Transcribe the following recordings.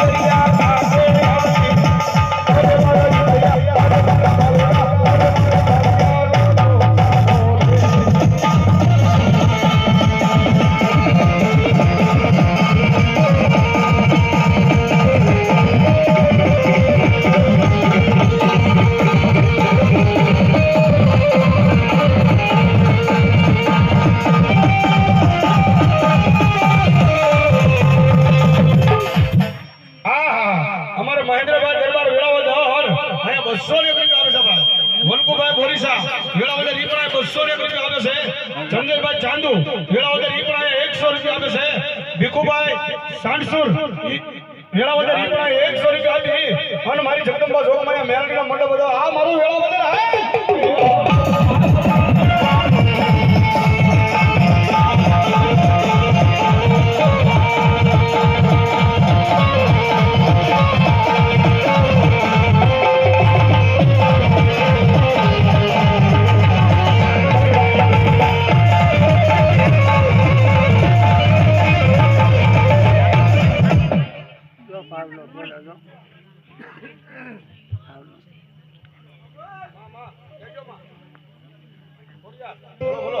Maria, બસો ને રૂપિયા આવે છે ભાઈ. વનકુભાઈ બોરીસા વેળાવદર ઈ બસો ને રૂપિયા આવે છે. ચંદ્રભાઈ ચાંદુ વેળાવદર ઈ પણ એકસો રૂપિયા આવે છે. ભીખુભાઈ સાંડસુર વેળાવદર ઈ પણ એકસો રૂપિયા આપી. અને મારી જગદંબા જોગમાયા હતો. આ મારું બોલો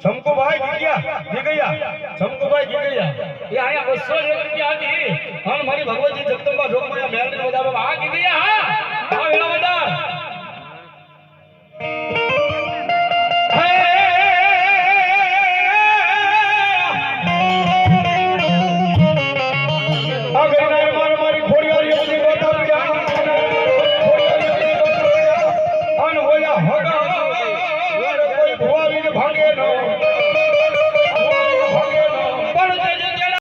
શંકુભાઈ ગીગિયા ગીગૈયા શંકુભાઈ ગીગૈયા એ આયા બસો એક રૂપિયા આપી અને મારી ભગવતી જગદંબા જોગમાં આ ગીગૈયા